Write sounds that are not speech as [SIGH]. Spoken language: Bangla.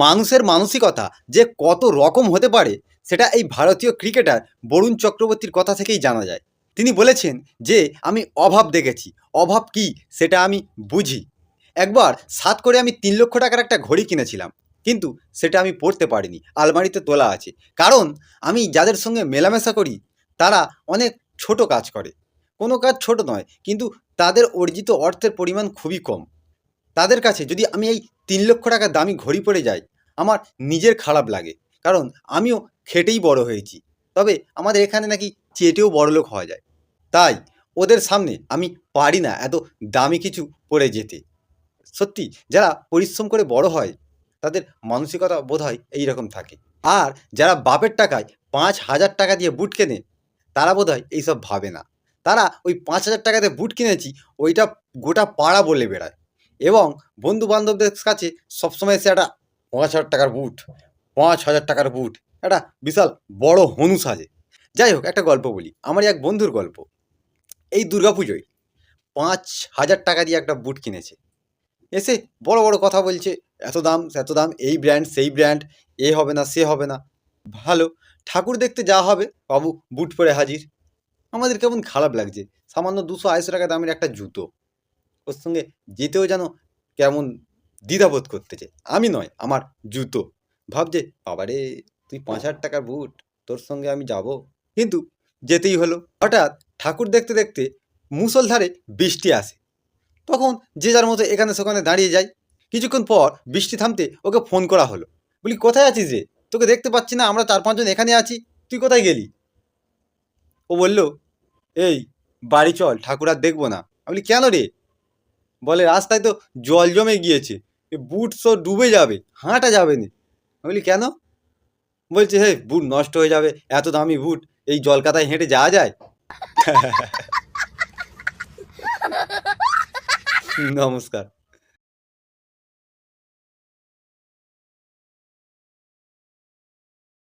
মানুষের মানসিকতা যে কত রকম হতে পারে, সেটা এই ভারতীয় ক্রিকেটার বরুণ চক্রবর্তীর কথা থেকেই জানা যায়। তিনি বলেছেন যে, আমি অভাব দেখেছি। অভাব কি, সেটা আমি বুঝি। একবার সাত করে আমি তিন লক্ষ টাকার একটা ঘড়ি কিনেছিলাম, কিন্তু সেটা আমি পড়তে পারিনি। আলমারিতে তোলা আছে। কারণ আমি যাদের সঙ্গে মেলামেশা করি, তারা অনেক ছোট কাজ করে। কোনো কাজ ছোট নয়, কিন্তু তাদের অর্জিত অর্থের পরিমাণ খুবই কম। তাদের কাছে যদি আমি এই তিন লক্ষ টাকা দামি ঘড়ি পরে যায় আমার নিজের খারাপ লাগে। কারণ আমিও খেটেই বড় হয়েছি। তবে আমাদের এখানে নাকি চেটেও বড়লোক হওয়া যায়। তাই ওদের সামনে আমি পারি না এত দামি কিছু পরে যেতে। সত্যি, যারা পরিশ্রম করে বড় হয়, তাদের মানসিকতা বোধ হয় এইরকম থাকে। আর যারা বাপের টাকায় পাঁচ হাজার টাকা দিয়ে বুট কেনে, তারা বোধ হয় এইসব ভাবে না। তারা ওই পাঁচ হাজার টাকাতে বুট কিনেছি, ওইটা গোটা পাড়া বলে বেড়ায়। এবং বন্ধু বান্ধবদের কাছে সবসময় সে একটা পাঁচ হাজার টাকার বুট, পাঁচ হাজার টাকার বুট, একটা বিশাল বড় হনু সাজে। যাই হোক, একটা গল্প বলি। আমার এক বন্ধুর গল্প। এই দুর্গাপুজোয় পাঁচ হাজার টাকা দিয়ে একটা বুট কিনেছে। এসে বড় বড় কথা বলছে, এত দাম এত দাম, এই ব্র্যান্ড সেই ব্র্যান্ড এ হবে না, সে হবে না। ভালো, ঠাকুর দেখতে যা হবে, বাবু, বুট পরে হাজির। আমাদের কেমন খারাপ লাগছে। সামান্য দুশো আড়াইশো টাকা দামের একটা জুতো। ওর সঙ্গে যেতেও যেন কেমন দ্বিধাবোধ করতেছে। আমি নয়, আমার জুতো। ভাবছে, বাবারে, তুই পাঁচ হাজার টাকার বুট, তোর সঙ্গে আমি যাব। কিন্তু যেতেই হলো। হঠাৎ ঠাকুর দেখতে দেখতে মুষলধারে বৃষ্টি আসে। তখন যে যার মতো এখানে সেখানে দাঁড়িয়ে যায়। কিছুক্ষণ পর বৃষ্টি থামতে ওকে ফোন করা হলো। বলি, কোথায় আছিস রে? তোকে দেখতে পাচ্ছি না, আমরা চার পাঁচজন এখানে আছি। তুই কোথায় গেলি? ও বলল, এই, বাড়ি চল, ঠাকুর আর দেখব না। আমি বলি, কেন রে? বলে, রাস্তায় তো জল জমে গিয়েছে। বুট সব ডুবে যাবে, হাঁটা যাবে না। বলি, কেন? বলছে হে বুট নষ্ট হয়ে যাবে, এত দামি বুট, এই জলকাতায় হেঁটে যাওয়া যায়? [LAUGHS] নমস্কার।